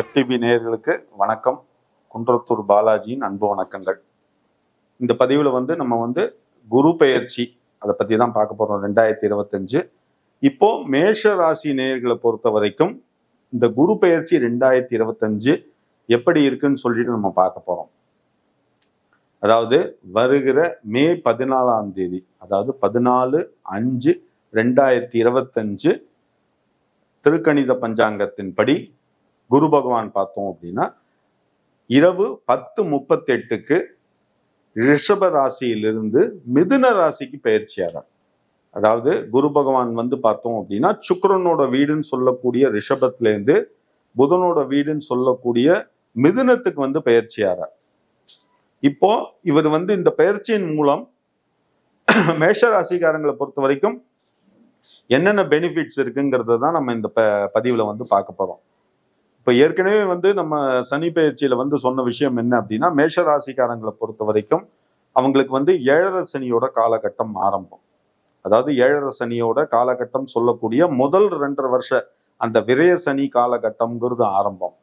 FTP நேயர்களுக்கு வணக்கம். குன்றத்தூர் பாலாஜியின் அன்பு வணக்கங்கள். இந்த பதிவில் வந்து நம்ம வந்து குரு பெயர்ச்சி அதை பற்றி தான் பார்க்க போகிறோம் ரெண்டாயிரத்தி இருபத்தஞ்சு. இப்போ மேஷ ராசி நேயர்களை பொறுத்த வரைக்கும் இந்த குரு பெயர்ச்சி ரெண்டாயிரத்தி இருபத்தஞ்சு எப்படி இருக்குன்னு சொல்லிட்டு நம்ம பார்க்க போகிறோம் அதாவது வருகிற மே பதினாலாம் தேதி அதாவது பதினாலு அஞ்சு ரெண்டாயிரத்தி இருபத்தஞ்சு திருக்கணித பஞ்சாங்கத்தின்படி குரு பகவான் பார்த்தோம் அப்படின்னா இரவு பத்து முப்பத்தெட்டுக்கு ரிஷப ராசியிலிருந்து மிதுன ராசிக்கு பயிற்சியாகிறார் அதாவது குரு பகவான் வந்து பார்த்தோம் அப்படின்னா சுக்கரனோட வீடுன்னு சொல்லக்கூடிய ரிஷபத்திலேருந்து புதனோட வீடுன்னு சொல்லக்கூடிய மிதுனத்துக்கு வந்து பயிற்சியாகிறார் இப்போ இவர் வந்து இந்த பயிற்சியின் மூலம் மேஷ ராசிக்காரங்களை பொறுத்த வரைக்கும் என்னென்ன பெனிஃபிட்ஸ் இருக்குங்கிறத தான் நம்ம இந்த ப பதிவில் வந்து பார்க்க போகிறோம் இப்போ ஏற்கனவே வந்து நம்ம சனி பயிற்சியில் வந்து சொன்ன விஷயம் என்ன அப்படின்னா மேஷ ராசிக்காரங்களை பொறுத்த வரைக்கும் அவங்களுக்கு வந்து ஏழரை சனியோட காலகட்டம் ஆரம்பம். அதாவது ஏழரை சனியோட காலகட்டம் சொல்லக்கூடிய முதல் ரெண்டரை வருஷ அந்த விரய சனி காலகட்டம்ங்கிறது ஆரம்பம்.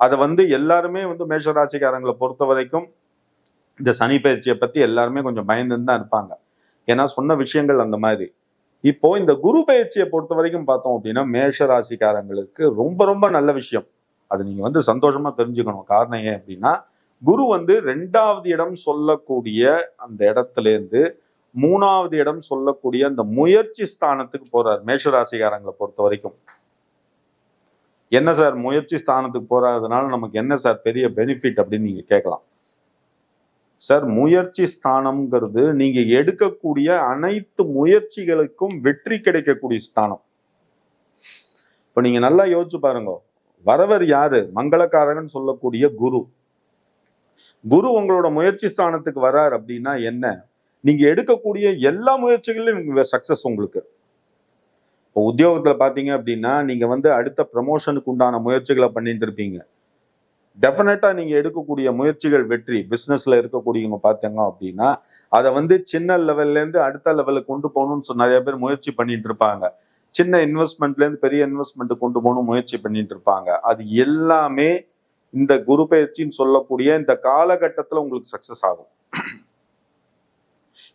அதை வந்து எல்லாருமே வந்து மேஷ ராசிக்காரங்களை பொறுத்த வரைக்கும் இந்த சனி பயிற்சியை பற்றி எல்லாருமே கொஞ்சம் பயந்துன்னு தான் இருப்பாங்க. ஏன்னா சொன்ன விஷயங்கள் அந்த மாதிரி. இப்போ இந்த குரு பயிற்சியை பொறுத்த வரைக்கும் பார்த்தோம் அப்படின்னா மேஷ ராசிக்காரங்களுக்கு ரொம்ப ரொம்ப நல்ல விஷயம். அது நீங்க வந்து சந்தோஷமா தெரிஞ்சுக்கணும். காரணம் ஏன் அப்படின்னா குரு வந்து ரெண்டாவது இடம் சொல்லக்கூடிய அந்த இடத்துல இருந்து மூணாவது இடம் சொல்லக்கூடிய அந்த முயற்சி ஸ்தானத்துக்கு போறார். மேஷராசிகாரங்களை பொறுத்த வரைக்கும். என்ன சார் முயற்சி ஸ்தானத்துக்கு போறாதனால நமக்கு என்ன சார் பெரிய பெனிஃபிட் அப்படின்னு நீங்க கேட்கலாம். சார் முயற்சி ஸ்தானம்ங்கிறது நீங்க எடுக்கக்கூடிய அனைத்து முயற்சிகளுக்கும் வெற்றி கிடைக்கக்கூடிய ஸ்தானம். இப்போ நீங்க நல்லா யோசிச்சு பாருங்க. வரவர் யாரு? மங்களக்காரகன் சொல்லக்கூடிய குரு. குரு உங்களோட முயற்சி ஸ்தானத்துக்கு வரார் அப்படின்னா என்ன? நீங்க எடுக்கக்கூடிய எல்லா முயற்சிகளிலும் சக்சஸ் உங்களுக்கு. இப்போ உத்தியோகத்தில் பார்த்தீங்க அப்படின்னா நீங்கள் வந்து அடுத்த ப்ரமோஷனுக்கு உண்டான முயற்சிகளை பண்ணிட்டு இருப்பீங்க. டெஃபினட்டாக நீங்கள் எடுக்கக்கூடிய முயற்சிகள் வெற்றி. பிஸ்னஸில் இருக்கக்கூடியவங்க பார்த்தீங்க அப்படின்னா அதை வந்து சின்ன லெவல்லேருந்து அடுத்த லெவலுக்கு கொண்டு போகணும்னு நிறைய பேர் முயற்சி பண்ணிட்டு இருப்பாங்க. சின்ன இன்வெஸ்ட்மெண்ட்லேருந்து பெரிய இன்வெஸ்ட்மெண்ட் கொண்டு போகணும் முயற்சி பண்ணிட்டு இருப்பாங்க. அது எல்லாமே இந்த குரு பயிற்சின்னு சொல்லக்கூடிய இந்த காலகட்டத்துல உங்களுக்கு சக்ஸஸ் ஆகும்.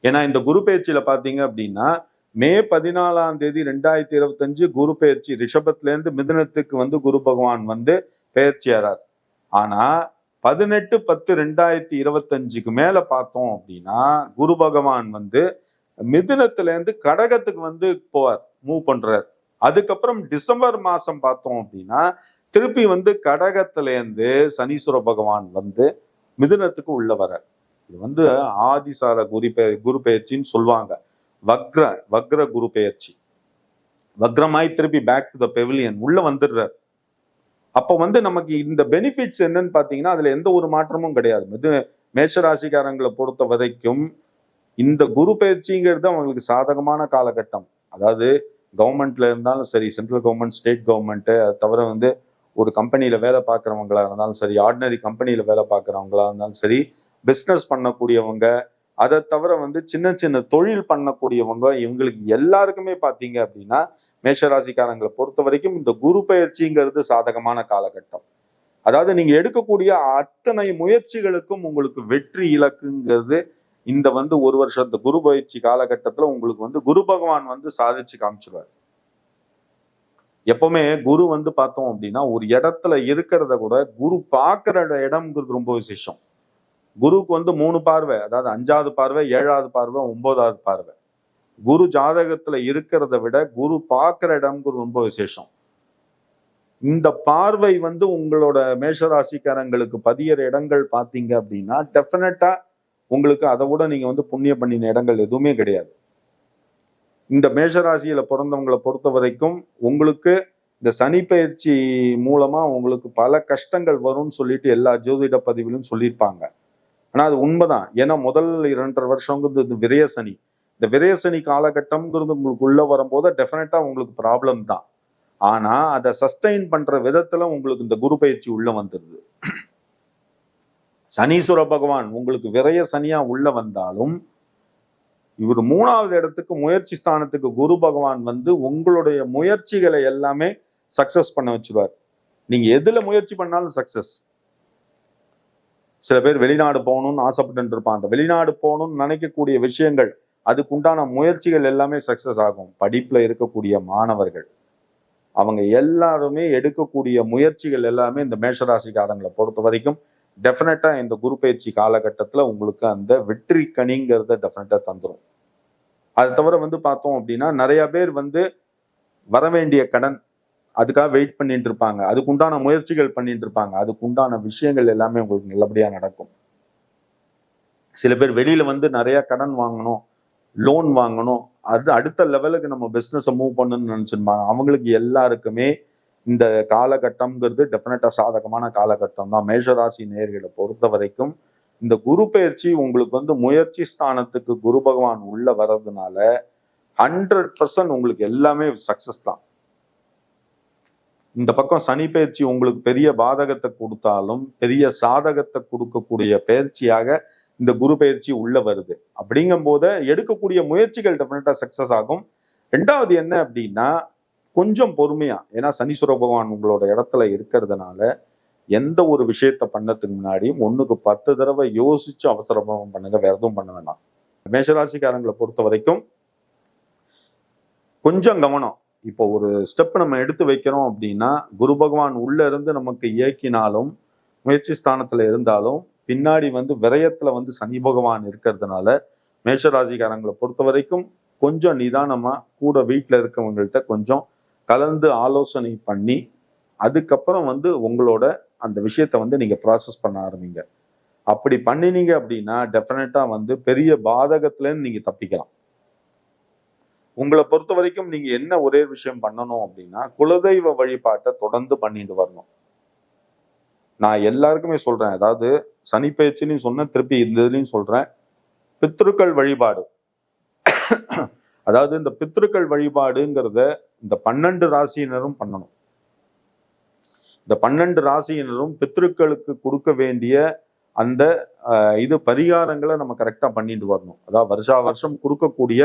ஏன்னா இந்த குரு பயிற்சியில பார்த்தீங்க அப்படின்னா மே பதினாலாம் தேதி ரெண்டாயிரத்தி இருபத்தஞ்சு குரு பயிற்சி ரிஷபத்துல இருந்து வந்து குரு பகவான் வந்து பயிற்சியாரார். ஆனா பதினெட்டு பத்து ரெண்டாயிரத்தி இருபத்தஞ்சுக்கு மேல பார்த்தோம் அப்படின்னா குரு பகவான் வந்து மிதுனத்துல இருந்து கடகத்துக்கு வந்து போவார் மூவ் பண்றார். அதுக்கப்புறம் டிசம்பர் மாசம் பார்த்தோம் அப்படின்னா திருப்பி வந்து கடகத்துல இருந்து சனீஸ்வர பகவான் வந்து மிதுனத்துக்கு உள்ள வர இது வந்து ஆதிசார குரு பெயர் குரு பெயர்ச்சின்னு சொல்லுவாங்க. வக்ர வக்ர குரு பெயர்ச்சி. வக்ரமாய் திருப்பி பேக் டு த பெவிலியன் உள்ள வந்துடுறார். அப்போ வந்து நமக்கு இந்த பெனிஃபிட்ஸ் என்னன்னு பார்த்தீங்கன்னா அதுல எந்த ஒரு மாற்றமும் கிடையாது. மிது மேஷராசிக்காரங்களை பொறுத்த வரைக்கும் இந்த குரு பயிற்சிங்கிறது அவங்களுக்கு சாதகமான காலகட்டம். அதாவது கவர்மெண்ட்ல இருந்தாலும் சரி சென்ட்ரல் கவர்மெண்ட் ஸ்டேட் கவர்மெண்ட் அது தவிர வந்து ஒரு கம்பெனியில வேலை பார்க்குறவங்களா இருந்தாலும் சரி ஆர்டினரி கம்பெனியில வேலை பார்க்குறவங்களா இருந்தாலும் சரி பிஸ்னஸ் பண்ணக்கூடியவங்க அதை தவிர வந்து சின்ன சின்ன தொழில் பண்ணக்கூடியவங்க இவங்களுக்கு எல்லாருக்குமே பார்த்தீங்க அப்படின்னா மேஷராசிக்காரங்களை பொறுத்த வரைக்கும் இந்த குரு பயிற்சிங்கிறது சாதகமான காலகட்டம். அதாவது நீங்க எடுக்கக்கூடிய அத்தனை முயற்சிகளுக்கும் உங்களுக்கு வெற்றி இலக்குங்கிறது இந்த வந்து ஒரு வருஷத்து குரு பயிற்சி காலகட்டத்துல உங்களுக்கு வந்து குரு பகவான் வந்து சாதிச்சு காமிச்சிருவார். எப்பவுமே குரு வந்து பார்த்தோம் அப்படின்னா ஒரு இடத்துல இருக்கிறத கூட குரு பார்க்குற இடம்ங்கிறது ரொம்ப விசேஷம். குருக்கு வந்து மூணு பார்வை அதாவது அஞ்சாவது பார்வை ஏழாவது பார்வை ஒன்பதாவது பார்வை. குரு ஜாதகத்துல இருக்கிறத விட குரு பார்க்குற இடம்ங்கிறது ரொம்ப விசேஷம். இந்த பார்வை வந்து உங்களோட மேஷராசிக்காரங்களுக்கு பதியிற இடங்கள் பார்த்தீங்க அப்படின்னா டெஃபினட்டா உங்களுக்கு அதை விட நீங்க வந்து புண்ணிய பண்ணின இடங்கள் எதுவுமே கிடையாது. இந்த மேஷராசியில் பிறந்தவங்களை பொறுத்த வரைக்கும் உங்களுக்கு இந்த சனி பயிற்சி மூலமா உங்களுக்கு பல கஷ்டங்கள் வரும்னு சொல்லிட்டு எல்லா ஜோதிட பதிவிலும் சொல்லியிருப்பாங்க. ஆனா அது உண்மைதான். ஏன்னா முதல் இரண்டரை வருஷங்கிறது இந்த விரயசனி இந்த விரயசனி காலகட்டம்ங்கிறது உங்களுக்கு உள்ளே வரும்போது டெஃபினட்டாக உங்களுக்கு ப்ராப்ளம் தான். ஆனா அதை சஸ்டைன் பண்ற விதத்துல உங்களுக்கு இந்த குரு பயிற்சி உள்ள வந்துடுது சனீஸ்வர பகவான் உங்களுக்கு விரைய சனியா உள்ள வந்தாலும் இவர் மூணாவது இடத்துக்கு முயற்சி ஸ்தானத்துக்கு குரு பகவான் வந்து உங்களுடைய முயற்சிகளை எல்லாமே சக்சஸ் பண்ண வச்சுருவார். நீங்க எதுல முயற்சி பண்ணாலும் சக்சஸ் சில பேர் வெளிநாடு போகணும்னு ஆசைப்பட்டு இருப்பான் அந்த வெளிநாடு போகணும்னு நினைக்கக்கூடிய விஷயங்கள் அதுக்குண்டான முயற்சிகள் எல்லாமே சக்சஸ் ஆகும். படிப்புல இருக்கக்கூடிய மாணவர்கள். அவங்க எல்லாருமே எடுக்கக்கூடிய முயற்சிகள் எல்லாமே இந்த மேஷராசிக்காரங்களை பொறுத்த வரைக்கும் டெஃபினட்டா இந்த குரு பயிற்சி காலகட்டத்துல உங்களுக்கு அந்த வெற்றி கனிங்கிறத டெஃபினட்டா தந்துரும். அது தவிர வந்து பார்த்தோம் அப்படின்னா நிறைய பேர் வந்து வர வேண்டிய கடன் அதுக்காக வெயிட் பண்ணிட்டு இருப்பாங்க. அதுக்கு உண்டான முயற்சிகள் பண்ணிட்டு இருப்பாங்க. அதுக்கு உண்டான விஷயங்கள் எல்லாமே உங்களுக்கு நல்லபடியா நடக்கும். சில பேர் வெளியில வந்து நிறைய கடன் வாங்கணும் லோன் வாங்கணும். அது அடுத்த லெவலுக்கு நம்ம பிஸ்னஸை மூவ் பண்ணணும்னு நினைச்சிருப்பாங்க. அவங்களுக்கு எல்லாருக்குமே இந்த காலகட்டம்ங்கிறது டெஃபினட்டா சாதகமான காலகட்டம் தான் மேஷராசி நேர்களை பொறுத்த வரைக்கும் இந்த குரு பயிற்சி உங்களுக்கு வந்து முயற்சி ஸ்தானத்துக்கு குரு பகவான் உள்ள வர்றதுனால ஹண்ட்ரட் பர்சன்ட் உங்களுக்கு எல்லாமே சக்சஸ் தான். இந்த பக்கம் சனி பயிற்சி உங்களுக்கு பெரிய பாதகத்தை கொடுத்தாலும் பெரிய சாதகத்தை கொடுக்கக்கூடிய பயிற்சியாக இந்த குரு பயிற்சி உள்ள வருது. அப்படிங்கும் போது எடுக்கக்கூடிய முயற்சிகள் டெஃபினட்டா சக்சஸ் ஆகும். ரெண்டாவது என்ன அப்படின்னா கொஞ்சம் பொறுமையா ஏன்னா சனீஸ்வர பகவான் உங்களோட இடத்துல இருக்கிறதுனால எந்த ஒரு விஷயத்த பண்ணதுக்கு முன்னாடியும் ஒண்ணுக்கு பத்து தடவை யோசிச்சு அவசரமா பண்ணுங்க வேற எதுவும் பண்ண வேண்டாம் மேஷராசிக்காரங்களை பொறுத்த வரைக்கும் கொஞ்சம் கவனம். இப்போ ஒரு ஸ்டெப் நம்ம எடுத்து வைக்கிறோம் அப்படின்னா குரு பகவான் உள்ள இருந்து நமக்கு இயக்கினாலும் முயற்சி ஸ்தானத்துல இருந்தாலும் பின்னாடி வந்து விரயத்துல வந்து சனி பகவான் இருக்கிறதுனால மேஷராசிக்காரங்களை பொறுத்த வரைக்கும் கொஞ்சம் நிதானமா கூட வீட்டில் இருக்கவங்கள்ட்ட கொஞ்சம் கலந்து ஆலோசனை பண்ணி அதுக்கப்புறம் வந்து உங்களோட அந்த விஷயத்த வந்து நீங்கள் ப்ராசஸ் பண்ண ஆரம்பிங்க. அப்படி பண்ணினீங்க அப்படின்னா டெஃபினட்டாக வந்து பெரிய பாதகத்துலேருந்து நீங்கள் தப்பிக்கலாம். உங்களை பொறுத்த வரைக்கும் நீங்கள் என்ன ஒரே விஷயம் பண்ணணும் அப்படின்னா குலதெய்வ வழிபாட்டை தொடர்ந்து பண்ணிட்டு வரணும். நான் எல்லாருக்குமே சொல்கிறேன் அதாவது சனி பயிற்சிலையும் சொன்னேன் திருப்பி இந்த இதுலையும் சொல்கிறேன் பித்ருக்கள் வழிபாடு. அதாவது இந்த பித்ருக்கள் வழிபாடுங்கிறத இந்த பன்னெண்டு ராசியினரும் பண்ணணும். இந்த பன்னெண்டு ராசியினரும் பித்ருக்களுக்கு கொடுக்க வேண்டிய அந்த இது பரிகாரங்களை நம்ம கரெக்டாக பண்ணிட்டு வரணும். அதாவது வருஷா வருஷம் கொடுக்கக்கூடிய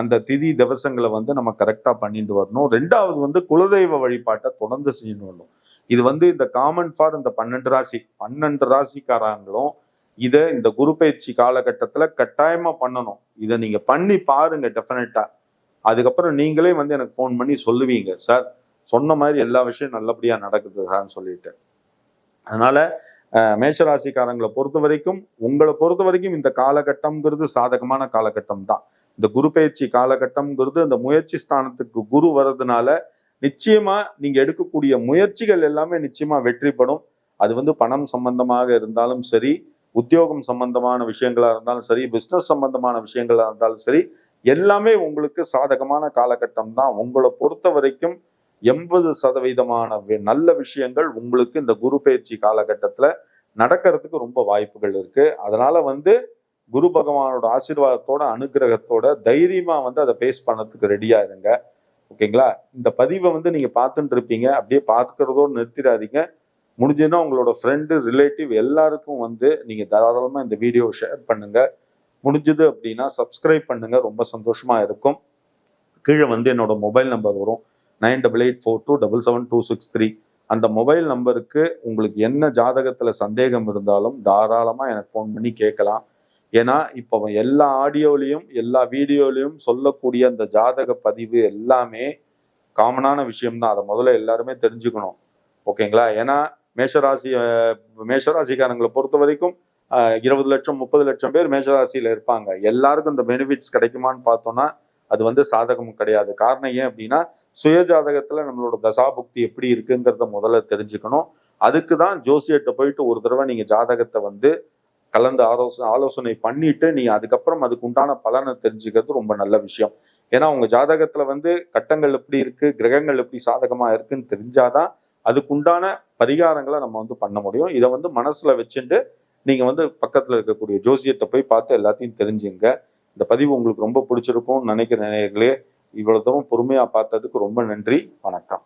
அந்த திதி திவசங்களை வந்து நம்ம கரெக்டாக பண்ணிட்டு வரணும். ரெண்டாவது வந்து குலதெய்வ வழிபாட்டை தொடர்ந்து செஞ்சுட்டு வரணும். இது வந்து இந்த காமன் ஃபார் இந்த பன்னெண்டு ராசி பன்னெண்டு ராசிக்காரங்களும் இதை இந்த குரு பயிற்சி காலகட்டத்தில் கட்டாயமாக பண்ணணும். இதை நீங்கள் பண்ணி பாருங்க டெஃபினட்டாக அதுக்கப்புறம் நீங்களே வந்து எனக்கு ஃபோன் பண்ணி சொல்லுவீங்க சார் சொன்ன மாதிரி எல்லா விஷயம் நல்லபடியா நடக்குது சார்னு சொல்லிட்டு. அதனால மேஷராசிக்காரங்களை பொறுத்த வரைக்கும் உங்களை பொறுத்த வரைக்கும் இந்த காலகட்டம்ங்கிறது சாதகமான காலகட்டம் தான். இந்த குரு பயிற்சி காலகட்டம்ங்கிறது இந்த முயற்சி ஸ்தானத்துக்கு குரு வர்றதுனால நிச்சயமா நீங்க எடுக்கக்கூடிய முயற்சிகள் எல்லாமே நிச்சயமா வெற்றிப்படும் அது வந்து பணம் சம்பந்தமாக இருந்தாலும் சரி உத்தியோகம் சம்பந்தமான விஷயங்களா இருந்தாலும் சரி பிஸ்னஸ் சம்பந்தமான விஷயங்களா இருந்தாலும் சரி எல்லாமே உங்களுக்கு சாதகமான காலகட்டம் தான் உங்களை பொறுத்த வரைக்கும் எண்பது சதவீதமான வி- நல்ல விஷயங்கள் உங்களுக்கு இந்த குரு பயிற்சி காலகட்டத்தில் நடக்கிறதுக்கு ரொம்ப வாய்ப்புகள் இருக்கு. அதனால வந்து குரு பகவானோட ஆசீர்வாதத்தோட அனுகிரகத்தோட தைரியமா வந்து அதை ஃபேஸ் பண்ணதுக்கு ரெடியா இருங்க. ஓகேங்களா? இந்த பதிவை வந்து நீங்க பார்த்துட்டு இருப்பீங்க. அப்படியே பார்த்துக்கிறதோடு நிறுத்திடாதீங்க. முடிஞ்சதுன்னா உங்களோட ஃப்ரெண்டு ரிலேட்டிவ் எல்லாருக்கும் வந்து நீங்க தாராளமா இந்த வீடியோ ஷேர் பண்ணுங்க. முடிஞ்சது அப்படின்னா சப்ஸ்கிரைப் பண்ணுங்க. ரொம்ப சந்தோஷமா இருக்கும். கீழே வந்து என்னோட மொபைல் நம்பர் வரும். Nine double eight four two double seven two six three. அந்த மொபைல் நம்பருக்கு உங்களுக்கு என்ன ஜாதகத்துல சந்தேகம் இருந்தாலும் தாராளமா எனக்கு ஃபோன் பண்ணி கேட்கலாம். ஏன்னா இப்போ எல்லா ஆடியோலையும் எல்லா வீடியோலையும் சொல்லக்கூடிய அந்த ஜாதக பதிவு எல்லாமே காமனான விஷயம்தான். அதை முதல்ல எல்லாருமே தெரிஞ்சுக்கணும். ஓகேங்களா? ஏன்னா மேஷராசி மேஷராசிக்காரங்களை பொறுத்த வரைக்கும் இருபது லட்சம் முப்பது லட்சம் பேர் மேஷராசியில் இருப்பாங்க. எல்லாருக்கும் இந்த பெனிஃபிட்ஸ் கிடைக்குமான்னு பார்த்தோம்னா அது வந்து சாதகம் கிடையாது. காரணம் ஏன் அப்படின்னா சுய ஜாதகத்தில் நம்மளோட தசாபுக்தி எப்படி இருக்குங்கிறத முதல்ல தெரிஞ்சுக்கணும். அதுக்கு தான் ஜோசியர்கிட்ட போயிட்டு ஒரு தடவை நீங்கள் ஜாதகத்தை வந்து கலந்து ஆலோசனை ஆலோசனை பண்ணிட்டு நீங்கள் அதுக்கப்புறம் அதுக்கு உண்டான பலனை தெரிஞ்சுக்கிறது ரொம்ப நல்ல விஷயம். ஏன்னா உங்க ஜாதகத்துல வந்து கட்டங்கள் எப்படி இருக்கு கிரகங்கள் எப்படி சாதகமா இருக்குன்னு தெரிஞ்சாதான் அதுக்குண்டான பரிகாரங்களை நம்ம வந்து பண்ண முடியும். இதை வந்து மனசுல வச்சுட்டு நீங்கள் வந்து பக்கத்தில் இருக்கக்கூடிய ஜோசியத்தை போய் பார்த்து எல்லாத்தையும் தெரிஞ்சுங்க. இந்த பதிவு உங்களுக்கு ரொம்ப பிடிச்சிருக்கும்னு நினைக்கிற நேயர்களே இவ்வளோ தூரம் பொறுமையாக பார்த்ததுக்கு ரொம்ப நன்றி. வணக்கம்.